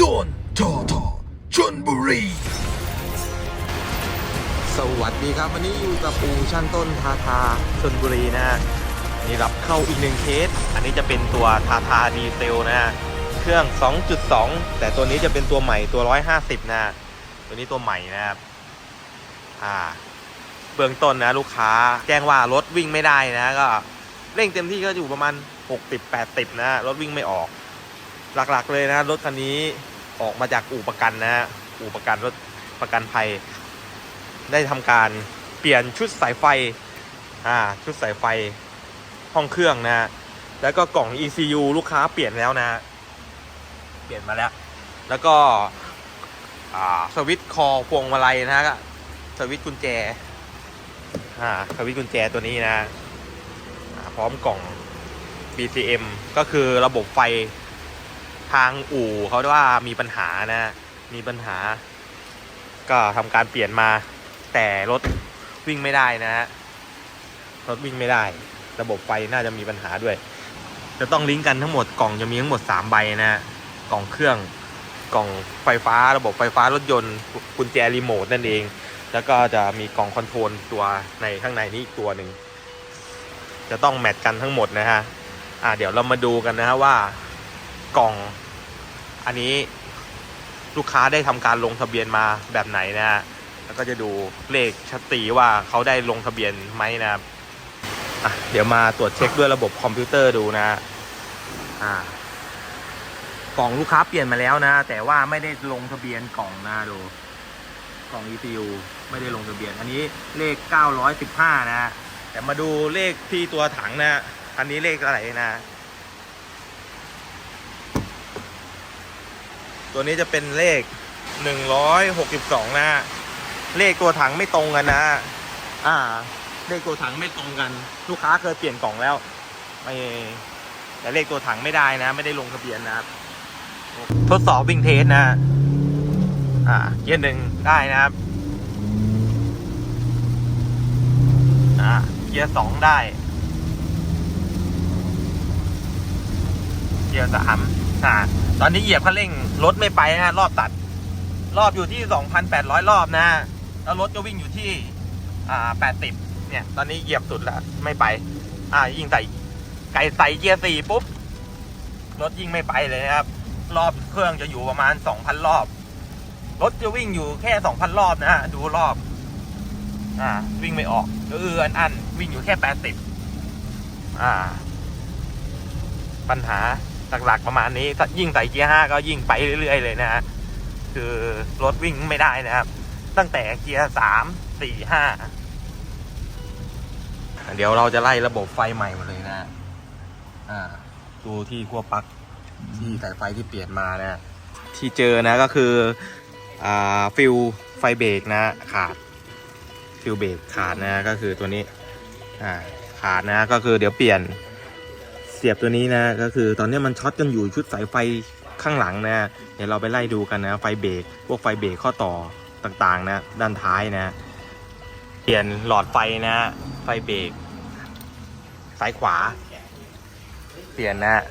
ดนทอทอชนบุรี สวัสดีครับ วันนี้อยู่กับปูชั้นต้นทาทาชนบุรีนะฮะนี่รับเข้าอีกหนึ่งเคส อันนี้จะเป็นตัวทาทาดีเซลนะฮะเครื่อง 2.2 แต่ตัวนี้จะเป็นตัวใหม่ตัว 150 นะ ตัวนี้ตัวใหม่นะครับอ่าเบื้องต้นนะลูกค้าแจ้งว่ารถวิ่งไม่ได้นะ ก็เร่งเต็มที่ก็อยู่ประมาณ 60-80 นะรถวิ่งไม่ออก หลักๆเลยนะรถคันนี้ออกมาจากอู่ประกันนะฮะอู่ประกันรถประกันภัย ได้ทำการเปลี่ยนชุดสายไฟอ่าชุดสายไฟห้องเครื่องนะ แล้วก็กล่อง ECU ลูกค้าเปลี่ยนแล้วนะ เปลี่ยนมาแล้ว แล้วก็อ่าสวิตช์คอพวงมาลัยนะฮะสวิตช์กุญแจอ่าสวิตช์กุญแจตัวนี้นะ พร้อมกล่อง BCM ก็คือระบบไฟ ทางอู่เขาว่ามีปัญหานะ มีปัญหา ก็ทำการเปลี่ยนมา แต่รถวิ่งไม่ได้นะฮะรถวิ่งไม่ได้ ระบบไฟน่าจะมีปัญหาด้วย จะต้องลิงก์กันทั้งหมดกล่องจะมีทั้งหมด 3 ใบนะฮะกล่องเครื่อง กล่องไฟฟ้า ระบบไฟฟ้ารถยนต์ กุญแจรีโมทนั่นเอง แล้วก็จะมีกล่องคอนโทรลตัวในข้างในนี้อีกตัวหนึ่ง จะต้องแมทกันทั้งหมดนะฮะ อ่าเดี๋ยวเรามาดูกันนะฮะว่า กล่อง อันนี้ลูกค้าได้ทำการลงทะเบียนมาแบบไหนนะฮะแล้วก็จะดูเลขชัดตีว่าเขาได้ลงทะเบียนไหมนะครับอะเดี๋ยวมาตรวจเช็คด้วยระบบคอมพิวเตอร์ดูนะอ่ากล่องลูกค้าเปลี่ยนมาแล้วนะ แต่ว่าไม่ได้ลงทะเบียนกล่องนะดู กล่อง ECU ไม่ได้ลงทะเบียน อันนี้เลข 915 นะ แต่มาดูเลขที่ตัวถังนะ อันนี้เลขอะไรนะ ตัวนี้จะเป็นเลข 162นะเลขตัวถังไม่ตรงกันนะ อ่า เลขตัวถังไม่ตรงกัน ลูกค้าเคยเปลี่ยนกล่องแล้ว ไม่ แต่เลขตัวถังไม่ได้นะ ไม่ได้ลงทะเบียนนะครับ ทดสอบวิ่งเทสนะ อ่าเกียร์หนึ่งได้นะครับ อ่าเกียร์สองได้ กียร์สามอ่า ตอนนี้เหยียบคันเร่งรถไม่ไปนะรอบตัด รอบอยู่ที่ 2,800 รอบนะ แล้วรถก็วิ่งอยู่ที่ อ่า 80 เนี่ย ตอนนี้เหยียบสุดแล้วไม่ไป อ่า ยิ่งใส่ไก่ใส่เกียร์สี่ปุ๊บ รถยิ่งไม่ไปเลยนะครับ รอบเครื่องจะอยู่ประมาณ 2,000 รอบ รถจะวิ่งอยู่แค่ 2,000 รอบนะฮะ ดูรอบ อ่า วิ่งไม่ออกเอออันอันวิ่งอยู่แค่ 80 อ่า ปัญหา หลักๆประมาณนี้ถ้ายิ่งใส่เกียร์ห้าก็ยิ่งไปเรื่อยๆเลยนะฮะคือรถวิ่งไม่ได้นะครับ ตั้งแต่เกียร์สามสี่ห้าเดี๋ยวเราจะไล่ระบบไฟใหม่หมดเลยนะอ่าดูที่ขั้วปลั๊กที่สายไฟที่เปลี่ยนมานะที่เจอนะก็คืออ่าฟิลไฟเบรกนะขาดฟิลเบรกขาดนะก็คือตัวนี้อ่าขาดนะก็คือเดี๋ยวเปลี่ยน เสียบตัวนี้นะก็คือตอนนี้มันช็อตกันอยู่ชุดสายไฟข้างหลังนะเดี๋ยวเราไปไล่ดูกันนะไฟเบรกพวกไฟเบรกข้อต่อต่างๆนะด้านท้ายนะ เปลี่ยนหลอดไฟนะ ไฟเบรกซ้ายขวา เปลี่ยนนะ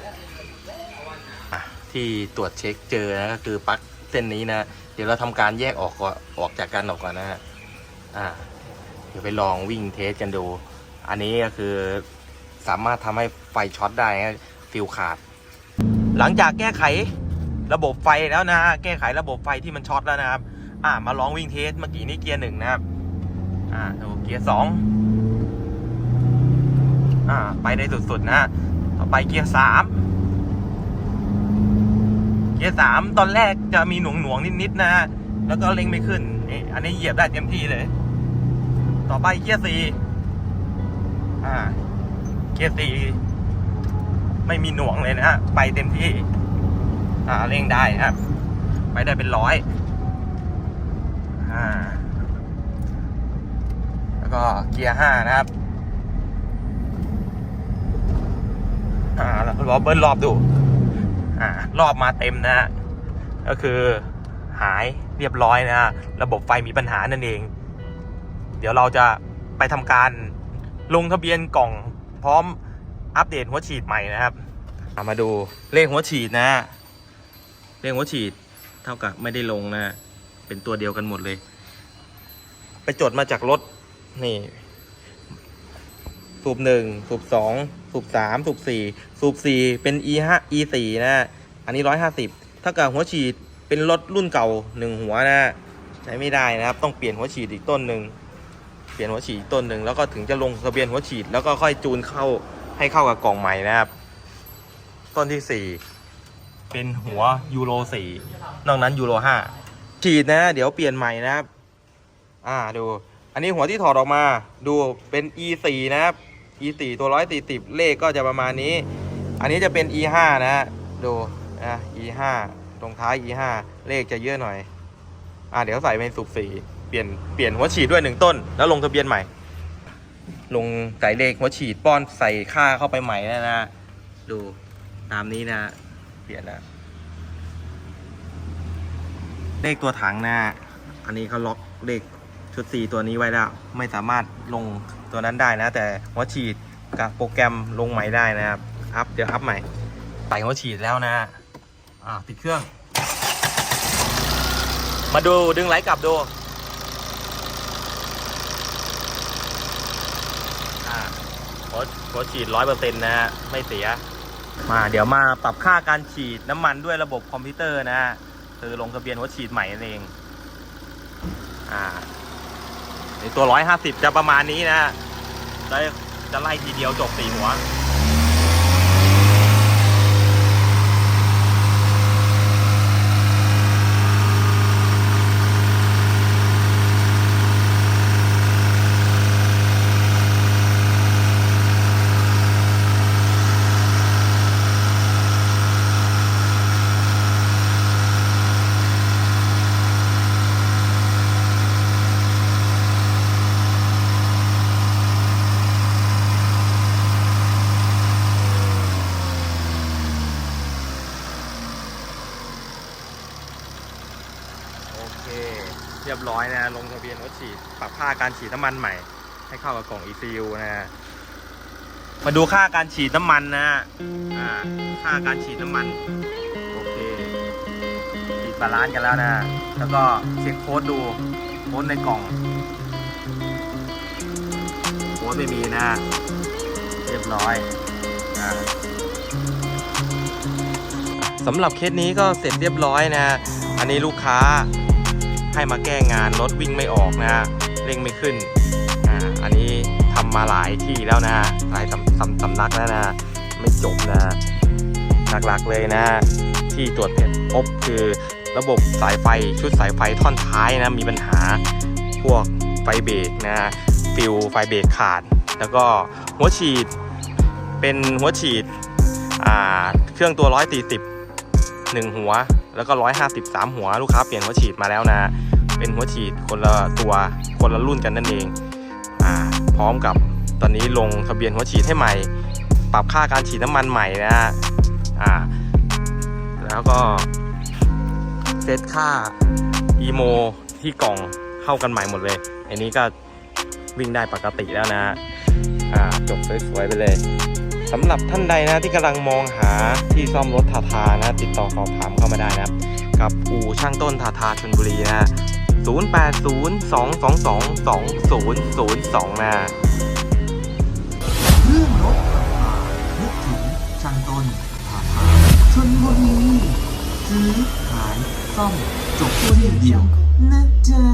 ที่ตรวจเช็คเจอนะก็คือปลั๊กเส้นนี้นะเดี๋ยวเราทำการแยกออกก่อนออกจากกันออกก่อนนะฮะอ่าเดี๋ยวไปลองวิ่งเทสกันดู อันนี้ก็คือ สามารถทำให้ไฟช็อตได้ฟิลขาด หลังจากแก้ไขระบบไฟแล้วนะฮะแก้ไขระบบไฟที่มันช็อตแล้วนะครับ อ่ามาลองวิ่งเทสเมื่อกี้นี้เกียร์หนึ่งนะครับ อ่าดูเกียร์สองอ่า ไปได้สุดๆนะ ต่อไปเกียร์สามเกียร์สามตอนแรกจะมีหน่วงหน่วงๆนิดๆนะฮะแล้วก็เร่งไม่ขึ้นนี่อันนี้เหยียบได้เต็มที่เลย ต่อไปเกียร์สี่อ่า เกียร์สี่ไม่มีหน่วงเลยนะฮะ ไปเต็มที่ อ่าเร่งได้ครับ ไปได้เป็นร้อย อ่า แล้วก็เกียร์ห้านะครับ อ่าแล้วรอเบิ้ลรอบดู อ่า รอบมาเต็มนะฮะ ก็คือหายเรียบร้อยนะฮะ ระบบไฟมีปัญหานั่นเอง เดี๋ยวเราจะไปทำการลงทะเบียนกล่อง พร้อมอัปเดตหัวฉีดใหม่นะครับามาดูเลขหัวฉีดนะฮะเลขหัวฉีดเท่ากับไม่ได้ลงนะ เป็นตัวเดียวกันหมดเลย ไปจดมาจากรถนี่สูบหนึ่งสูบสองสูบสามสูบสี่สูบสี่เป็น e ห้า e สี่นะ อันนี้ร้อยห้าสิบถ้าเกิดหัวฉีดเป็นรถรุ่นเก่าหนึ่งหัวนะ ใช้ไม่ได้นะครับ ต้องเปลี่ยนหัวฉีดอีกต้นหนึ่ง เปลี่ยนหัวฉีดต้นหนึ่งแล้วก็ถึงจะลงทะเบียนหัวฉีดแล้วก็ค่อยจูนเข้าให้เข้ากับกล่องใหม่นะครับ ต้นที่สี่เป็นหัวยูโรสี่นอกนั้นยูโรห้าฉีดนะ เดี๋ยวเปลี่ยนใหม่นะครับ อ่าดู อันนี้หัวที่ถอดออกมา ดูเป็น e สี่นะครับ e สี่ตัวร้อยสี่สิบเลขก็จะประมาณนี้ อันนี้จะเป็น e ห้านะฮะดูนะ e ห้าตรงท้าย e ห้าเลขจะเยอะหน่อย อ่าเดี๋ยวใส่เป็นสูบสี่ เปลี่ยนเปลี่ยนหัวฉีดด้วยหนึ่งต้น แล้วลงทะเบียนใหม่ ลงใส่เลขหัวฉีดป้อนใส่ค่าเข้าไปใหม่นะนะดูตามนี้นะ เปลี่ยนนะเลขตัวถังนะอันนี้เขาล็อกเลขชุด 4 ตัวนี้ไว้แล้ว ไม่สามารถลงตัวนั้นได้นะ แต่หัวฉีดกับโปรแกรมลงใหม่ได้นะครับอัพเดี๋ยวอัพใหม่ใส่หัวฉีดแล้วนะอ่าติดเครื่อง มาดูดึงไหลกลับดู อ่า หัวหัวฉีดร้อยเปอร์เซ็นต์นะฮะไม่เสีย มาเดี๋ยวมาปรับค่าการฉีดน้ำมันด้วยระบบคอมพิวเตอร์นะฮะคือลงทะเบียนหัวฉีดใหม่นั่นเองอ่าในตัวร้อยห้าสิบจะประมาณนี้นะจะจะไล่ทีเดียวจบสี่หัว โอเค เรียบร้อยนะ ลงทะเบียนรถฉีดปรับค่าการฉีดน้ำมันใหม่ ให้เข้ากับกล่อง ECU นะ มาดูค่าการฉีดน้ำมันนะอ่าค่าการฉีดน้ำมันโอเคฉีดบาลานซ์กันแล้วนะ แล้วก็เช็คโค้ดดูโค้ดในกล่องโค้ดไม่มีนะ เรียบร้อยอ่าสำหรับเคสนี้ก็เสร็จเรียบร้อยนะ อันนี้ลูกค้า ให้มาแก้งานรถวิ่งไม่ออกนะฮะเร่งไม่ขึ้นอ่าอันนี้ทำมาหลายที่แล้วนะหลายสำสำสำนักแล้วนะ ไม่จบนะหลักๆเลยนะ ที่ตรวจพบคือระบบสายไฟชุดสายไฟท่อนท้ายนะมีปัญหาพวกไฟเบรกนะฟิวไฟเบรกขาด แล้วก็หัวฉีดเป็นหัวฉีดเครื่องตัวร้อยตีสิบหนึ่งหัว แล้วก็ร้อยห้าสิบสามหัวลูกค้าเปลี่ยนหัวฉีดมาแล้วนะ เป็นหัวฉีดคนละตัวคนละรุ่นกันนั่นเองอ่าพร้อมกับตอนนี้ลงทะเบียนหัวฉีดให้ใหม่ ปรับค่าการฉีดน้ำมันใหม่นะอ่าแล้วก็เซตค่าอีโมที่กล่องเข้ากันใหม่หมดเลย อันนี้ก็วิ่งได้ปกติแล้วนะอ่าจบสวยๆไปเลย สำหรับท่านใดนะที่กำลังมองหาที่ซ่อมรถทาทานะ ติดต่อสอบถามเข้ามาได้นะกับอู่ช่างต้นทาทาชนบุรีนะ 0802222002 นะเรื่องรถราคานึกถึงช่างต้นทาทาชนบุรีซื้อขายซ่อมจบที่เดียวนะจ๊ะ